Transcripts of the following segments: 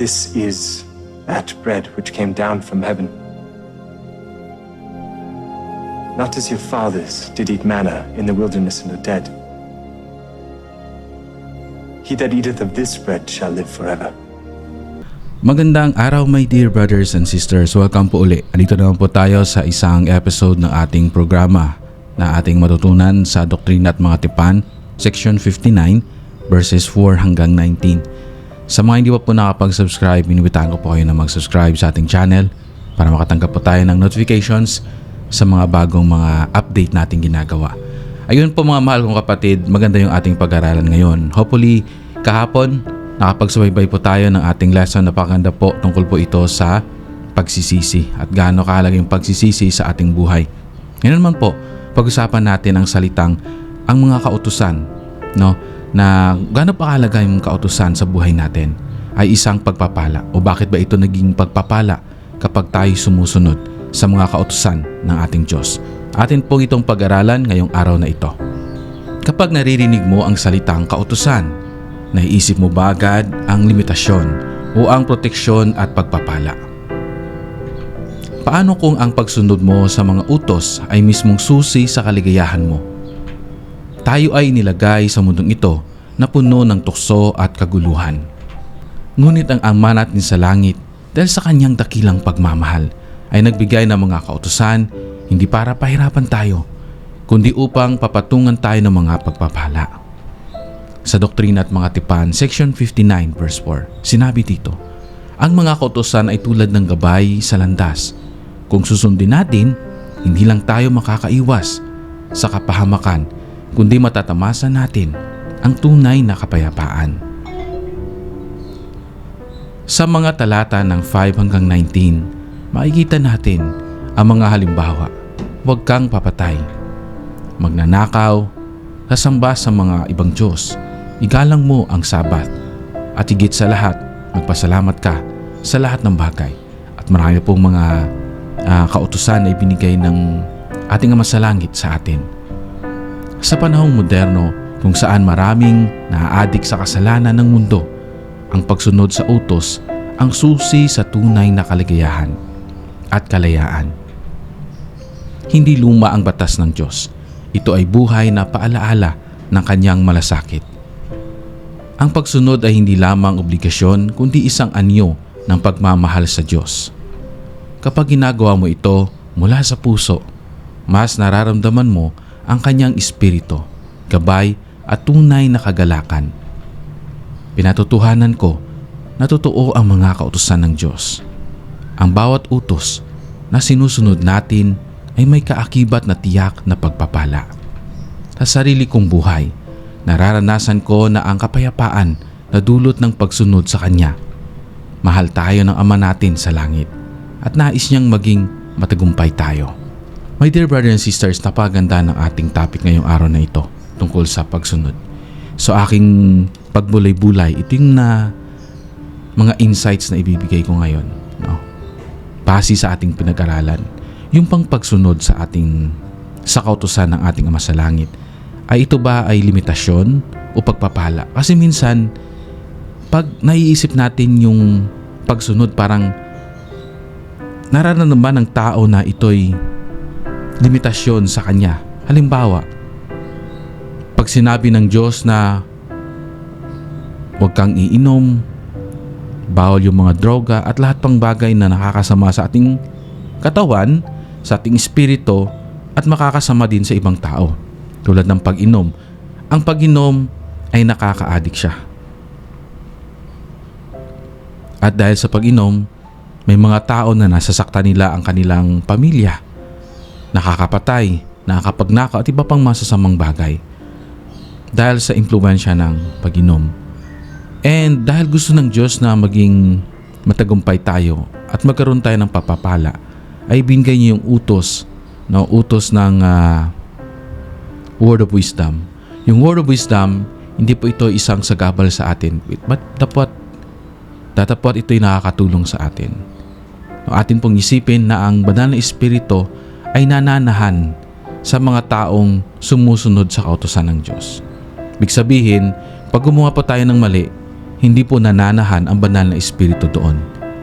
This is that bread which came down from heaven. Not as your fathers did eat manna in the wilderness and are dead. He that eateth of this bread shall live forever. Magandang araw my dear brothers and sisters. Welcome po uli. Andito naman po tayo sa isang episode ng ating programa na ating matutunan sa Doktrina at Mga Tipan, Section 59, verses 4 hanggang 19. Sa mga hindi pa po nakapag-subscribe, inibitahan ko po kayo na mag-subscribe sa ating channel para makatanggap po tayo ng notifications sa mga bagong mga update nating ginagawa. Ayun po mga mahal kong kapatid, maganda yung ating pag-aralan ngayon. Hopefully, kahapon, nakapagsubaybay po tayo ng ating lesson. Napakaganda po tungkol po ito sa pagsisisi at gaano kahalaga yung pagsisisi sa ating buhay. Ngayon naman po, pag-usapan natin ang salitang ang mga kautusan, no? Na gaano pa kahalaga yung kautusan sa buhay natin ay isang pagpapala o bakit ba ito naging pagpapala kapag tayo sumusunod sa mga kautusan ng ating Diyos. Atin pong itong pag-aralan ngayong araw na ito. Kapag naririnig mo ang salitang kautusan, naiisip mo ba agad ang limitasyon o ang proteksyon at pagpapala? Paano kung ang pagsunod mo sa mga utos ay mismong susi sa kaligayahan mo? Tayo ay nilagay sa mundong ito na puno ng tukso at kaguluhan. Ngunit ang Ama natin sa langit dahil sa kanyang dakilang pagmamahal ay nagbigay ng mga kautusan hindi para pahirapan tayo kundi upang papatungan tayo ng mga pagpapala. Sa Doktrina at Mga Tipan, Section 59 verse 4, sinabi dito, Ang mga kautusan ay tulad ng gabay sa landas. Kung susundin natin, hindi lang tayo makakaiwas sa kapahamakan, kundi matatamasa natin ang tunay na kapayapaan. Sa mga talata ng 5 hanggang 19, makikita natin ang mga halimbawa. Huwag kang papatay, magnanakaw, sasamba sa mga ibang Diyos, igalang mo ang sabat, at higit sa lahat, magpasalamat ka sa lahat ng bagay. At marami pong mga ah, kautusan na ibinigay ng ating Ama sa Langit sa atin. Sa panahong moderno, kung saan maraming naaadik sa kasalanan ng mundo, ang pagsunod sa utos ang susi sa tunay na kaligayahan at kalayaan. Hindi luma ang batas ng Diyos. Ito ay buhay na paalaala ng kanyang malasakit. Ang pagsunod ay hindi lamang obligasyon kundi isang anyo ng pagmamahal sa Diyos. Kapag ginagawa mo ito mula sa puso, mas nararamdaman mo ang kanyang espiritu, gabay at tunay na kagalakan. Pinatutuhanan ko na totoo ang mga kautusan ng Diyos. Ang bawat utos na sinusunod natin ay may kaakibat na tiyak na pagpapala. Sa sarili kong buhay, nararanasan ko na ang kapayapaan na dulot ng pagsunod sa Kanya. Mahal tayo ng Ama natin sa langit at nais niyang maging matagumpay tayo. My dear brothers and sisters, napaganda ng ating topic ngayong araw na ito tungkol sa pagsunod. So aking pagbulay-bulay, ito yung na mga insights na ibibigay ko ngayon. No? Base sa ating pinag-aralan. Yung pang pagsunod sa ating sa kautusan ng ating Ama sa Langit, ay ito ba ay limitasyon o pagpapala? Kasi minsan, pag naiisip natin yung pagsunod, parang nararamdaman ng tao na ito'y limitasyon sa kanya. Halimbawa, pag sinabi ng Diyos na huwag kang iinom, bawal yung mga droga at lahat pang bagay na nakakasama sa ating katawan, sa ating espiritu at makakasama din sa ibang tao. Tulad ng pag-inom. Ang pag-inom ay nakaka-addict siya. At dahil sa pag-inom, may mga tao na nasasaktan nila ang kanilang pamilya. Nakakapatay, nakakapagnakaw at iba pang masasamang bagay. Dahil sa impluensya ng pag-inom. And dahil gusto ng Diyos na maging matagumpay tayo at magkaroon tayo ng papapala, ay binigay niya yung utos, no, utos ng ah, word of wisdom. Yung word of wisdom, hindi po ito isang sagabal sa atin, but dapat datapot ito'y nakakatulong sa atin. Atin pong isipin na ang banal na espiritu ay nananahan sa mga taong sumusunod sa kautosan ng Diyos. Big sabihin, pag gumawa po tayo ng mali, hindi po nananahan ang banal na espiritu doon.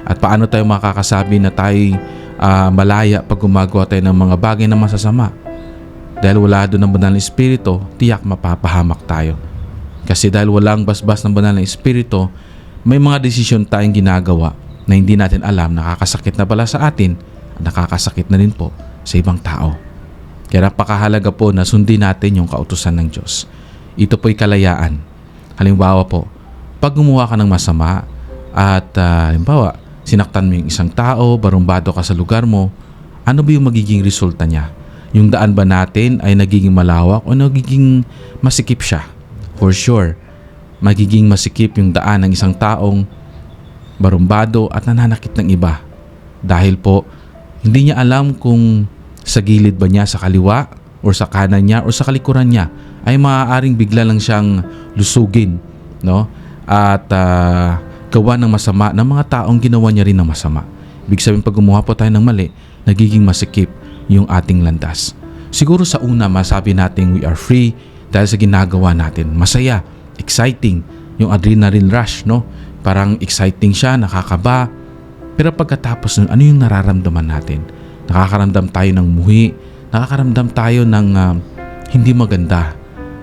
At paano tayo makakasabi na tayo malaya pag gumagawa tayo ng mga bagay na masasama? Dahil wala doon ang banal na espiritu, tiyak mapapahamak tayo. Kasi dahil walang basbas ng banal na espiritu, may mga desisyon tayong ginagawa na hindi natin alam nakakasakit na pala sa atin at nakakasakit na rin po sa ibang tao. Kaya napakahalaga po na sundin natin yung kautusan ng Diyos. Ito po'y kalayaan. Halimbawa po, pag gumawa ka ng masama at uh, halimbawa, sinaktan mo yung isang tao, barumbado ka sa lugar mo, ano ba yung magiging resulta niya? Yung daan ba natin ay nagiging malawak o nagiging masikip siya? For sure, magiging masikip yung daan ng isang taong barumbado at nananakit ng iba. Dahil po, hindi niya alam kung sa gilid ba niya sa kaliwa or sa kanan niya or sa kalikuran niya ay maaaring bigla lang siyang lusugin no? At uh, gawa ng masama ng mga taong ginawa niya rin ng masama. Ibig sabihin pag gumawa po tayo ng mali nagiging masikip yung ating landas. Siguro sa una masabi natin we are free dahil sa ginagawa natin. Masaya exciting yung adrenaline rush no? Parang exciting siya nakakaba. Pero pagkatapos nun ano yung nararamdaman natin Nakakaramdam tayo ng muhi, nakakaramdam tayo ng uh, hindi maganda.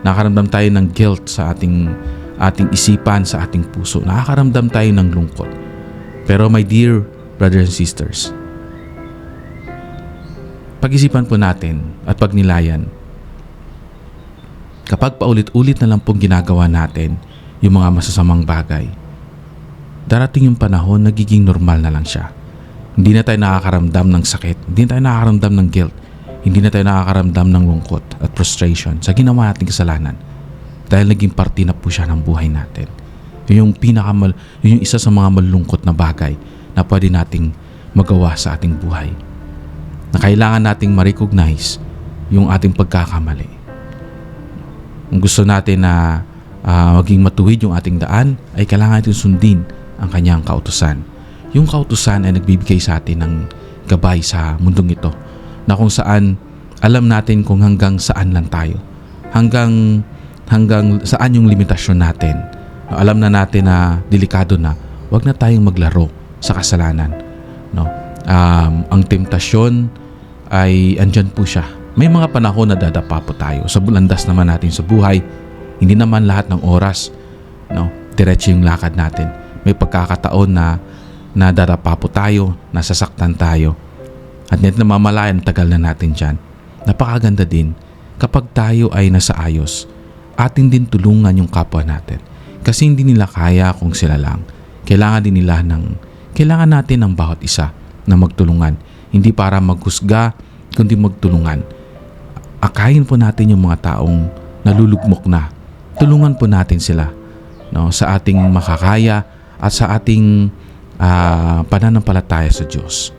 Nakakaramdam tayo ng guilt sa ating ating isipan, sa ating puso. Nakakaramdam tayo ng lungkot. Pero my dear brothers and sisters, pag-isipan po natin at pagnilayan, kapag paulit-ulit na lang pong ginagawa natin yung mga masasamang bagay, darating yung panahon nagiging normal na lang siya hindi na tayo nakakaramdam ng sakit. Hindi na tayo nakakaramdam ng guilt. Hindi na tayo nakakaramdam ng lungkot at frustration sa ginawa nating kasalanan. Dahil naging parte na po siya ng buhay natin. Yun yung pinakamal, yun yung isa sa mga malungkot na bagay na pwede nating magawa sa ating buhay. Na kailangan nating ma-recognize yung ating pagkakamali. Kung gusto natin na uh, maging matuwid yung ating daan, ay kailangan natin sundin ang kanyang kautusan yung kautusan ay nagbibigay sa atin ng gabay sa mundong ito na kung saan alam natin kung hanggang saan lang tayo. Hanggang hanggang saan yung limitasyon natin. Alam na natin na delikado na. Huwag na tayong maglaro sa kasalanan. No? Um, ang temptasyon ay andyan po siya. May mga panahon na dadapa po tayo. Sa bulandas naman natin sa buhay, hindi naman lahat ng oras no, diretso yung lakad natin. May pagkakataon na nadarapa po tayo, nasasaktan tayo. At net namamalayan, tagal na natin dyan. Napakaganda din kapag tayo ay nasa ayos, atin din tulungan yung kapwa natin. Kasi hindi nila kaya kung sila lang. Kailangan din nila ng, kailangan natin ng bawat isa na magtulungan. Hindi para maghusga, kundi magtulungan. Akayin po natin yung mga taong nalulugmok na. Tulungan po natin sila no, sa ating makakaya at sa ating uh, pananampalataya sa Diyos.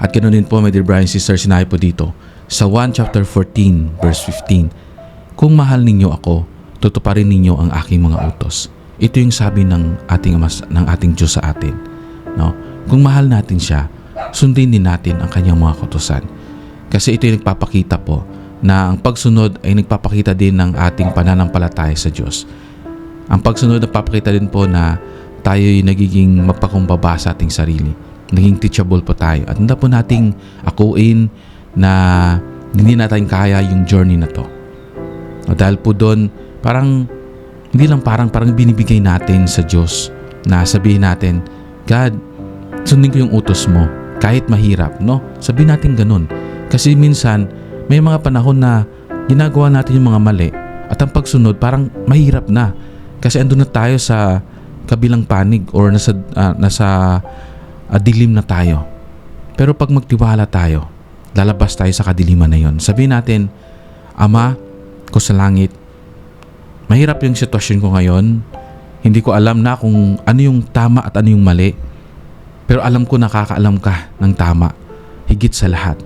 At ganoon din po, my dear brothers and sisters, po dito, sa 1 chapter 14, verse 15, Kung mahal ninyo ako, tutuparin ninyo ang aking mga utos. Ito yung sabi ng ating, ng ating Diyos sa atin. No? Kung mahal natin siya, sundin din natin ang kanyang mga kutusan. Kasi ito yung nagpapakita po na ang pagsunod ay nagpapakita din ng ating pananampalataya sa Diyos. Ang pagsunod nagpapakita din po na tayo'y nagiging mapakumbaba sa ating sarili. Naging teachable po tayo. At hindi po nating akuin na hindi natin kaya yung journey na to. O dahil po doon, parang, hindi lang parang, parang binibigay natin sa Diyos na sabihin natin, God, sundin ko yung utos mo. Kahit mahirap, no? Sabihin natin ganun. Kasi minsan, may mga panahon na ginagawa natin yung mga mali at ang pagsunod parang mahirap na. Kasi andun na tayo sa kabilang panig or nasa, uh, nasa uh, dilim na tayo. Pero pag magtiwala tayo, lalabas tayo sa kadiliman na yon. Sabihin natin, Ama ko sa langit, mahirap yung sitwasyon ko ngayon. Hindi ko alam na kung ano yung tama at ano yung mali. Pero alam ko nakakaalam ka ng tama. Higit sa lahat.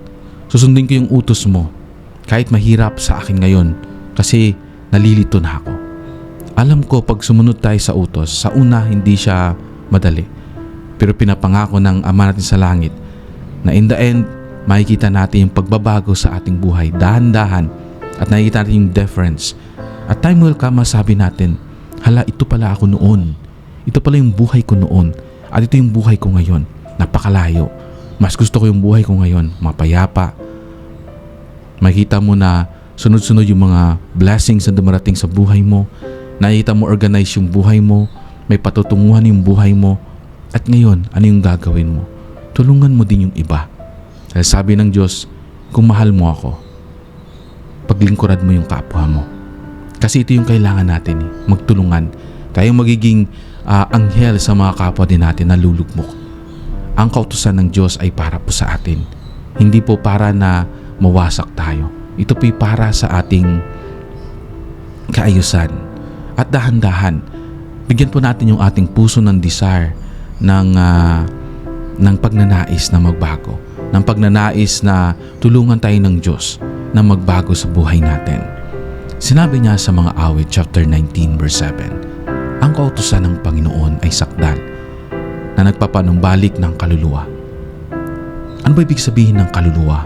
Susundin ko yung utos mo. Kahit mahirap sa akin ngayon. Kasi nalilito na ako. Alam ko pag sumunod tayo sa utos, sa una hindi siya madali. Pero pinapangako ng Ama natin sa langit na in the end, makikita natin yung pagbabago sa ating buhay, dahan-dahan, at nakikita natin yung difference. At time will come, masabi natin, hala ito pala ako noon. Ito pala yung buhay ko noon. At ito yung buhay ko ngayon. Napakalayo. Mas gusto ko yung buhay ko ngayon. Mapayapa. Makita mo na sunod-sunod yung mga blessings na dumarating sa buhay mo. Nakita mo organize yung buhay mo. May patutunguhan yung buhay mo. At ngayon, ano yung gagawin mo? Tulungan mo din yung iba. Dahil sabi ng Diyos, kung mahal mo ako, paglingkurad mo yung kapwa mo. Kasi ito yung kailangan natin, eh, magtulungan. Tayong magiging ah, anghel sa mga kapwa din natin na lulugmok. Ang kautusan ng Diyos ay para po sa atin. Hindi po para na mawasak tayo. Ito po'y para sa ating kaayusan. At dahan-dahan, bigyan po natin yung ating puso ng desire ng, ah, ng pagnanais na magbago. Ng pagnanais na tulungan tayo ng Diyos na magbago sa buhay natin. Sinabi niya sa mga awit chapter 19 verse 7, Ang kautusan ng Panginoon ay sakdal na nagpapanumbalik ng kaluluwa. Ano ba ibig sabihin ng kaluluwa?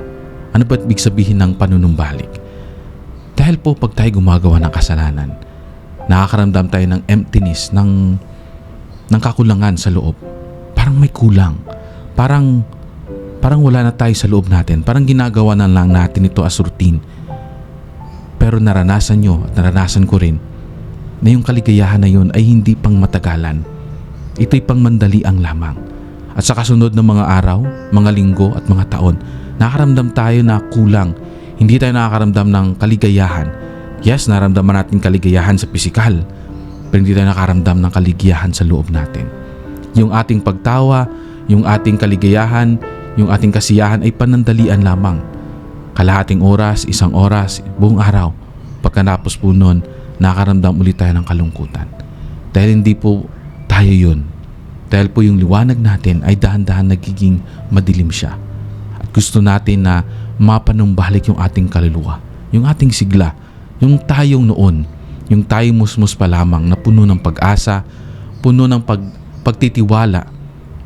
Ano ba ibig sabihin ng panunumbalik? Dahil po pag tayo gumagawa ng kasalanan, nakakaramdam tayo ng emptiness, ng, ng kakulangan sa loob. Parang may kulang. Parang, parang wala na tayo sa loob natin. Parang ginagawa na lang natin ito as routine. Pero naranasan nyo at naranasan ko rin na yung kaligayahan na yun ay hindi pang matagalan. Ito'y pang mandaliang lamang. At sa kasunod ng mga araw, mga linggo at mga taon, nakakaramdam tayo na kulang. Hindi tayo nakakaramdam ng kaligayahan. Yes, naramdaman natin kaligayahan sa pisikal, pero hindi tayo nakakaramdam ng kaligayahan sa loob natin. Yung ating pagtawa, yung ating kaligayahan, yung ating kasiyahan ay panandalian lamang. Kalahating oras, isang oras, buong araw. Pagkanapos po nun, nakakaramdam ulit tayo ng kalungkutan. Dahil hindi po tayo yun. Dahil po yung liwanag natin ay dahan-dahan nagiging madilim siya. At gusto natin na mapanumbalik yung ating kaluluwa, yung ating sigla, yung tayong noon, yung tayong musmus pa lamang na puno ng pag-asa, puno ng pag, pagtitiwala,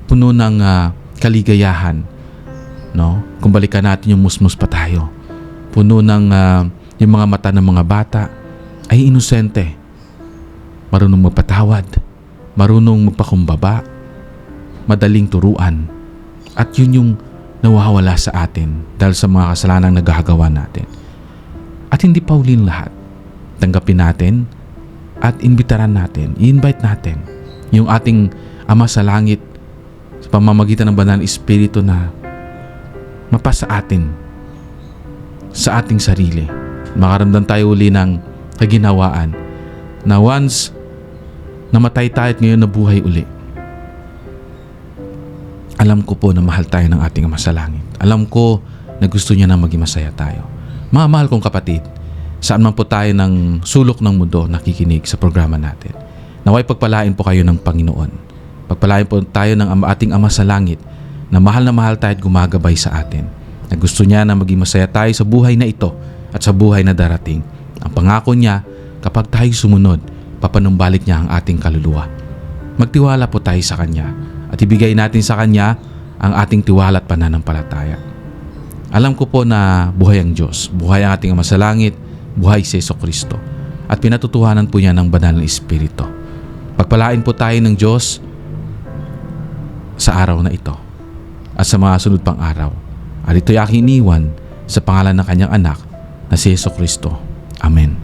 puno ng ah, kaligayahan. No? Kung balikan natin yung musmus pa tayo, puno ng ah, yung mga mata ng mga bata ay inosente, marunong magpatawad, marunong magpakumbaba, madaling turuan. At yun yung nawawala sa atin dahil sa mga kasalanang nagagawa natin. At hindi pa huling lahat. Tanggapin natin at imbitaran natin, i-invite natin yung ating Ama sa Langit sa pamamagitan ng Banal na Espiritu na mapasa atin sa ating sarili. Makaramdam tayo uli ng kaginawaan na once namatay tayo at ngayon nabuhay uli. Alam ko po na mahal tayo ng ating Ama sa Langit. Alam ko na gusto niya na maging masaya tayo. Mga mahal kong kapatid, saan man po tayo ng sulok ng mundo nakikinig sa programa natin. Naway pagpalain po kayo ng Panginoon. Pagpalain po tayo ng ating Ama sa Langit na mahal na mahal tayo at gumagabay sa atin. Na gusto niya na maging masaya tayo sa buhay na ito at sa buhay na darating. Ang pangako niya, kapag tayo sumunod, papanumbalik niya ang ating kaluluwa. Magtiwala po tayo sa Kanya at ibigay natin sa Kanya ang ating tiwala at pananampalataya. Alam ko po na buhay ang Diyos, buhay ang ating Ama sa Langit, buhay si Yeso Kristo. At pinatutuhanan po niya ng banal na Espiritu. Pagpalain po tayo ng Diyos sa araw na ito at sa mga sunod pang araw. At ito'y aking iniwan sa pangalan ng kanyang anak na si Yeso Kristo. Amen.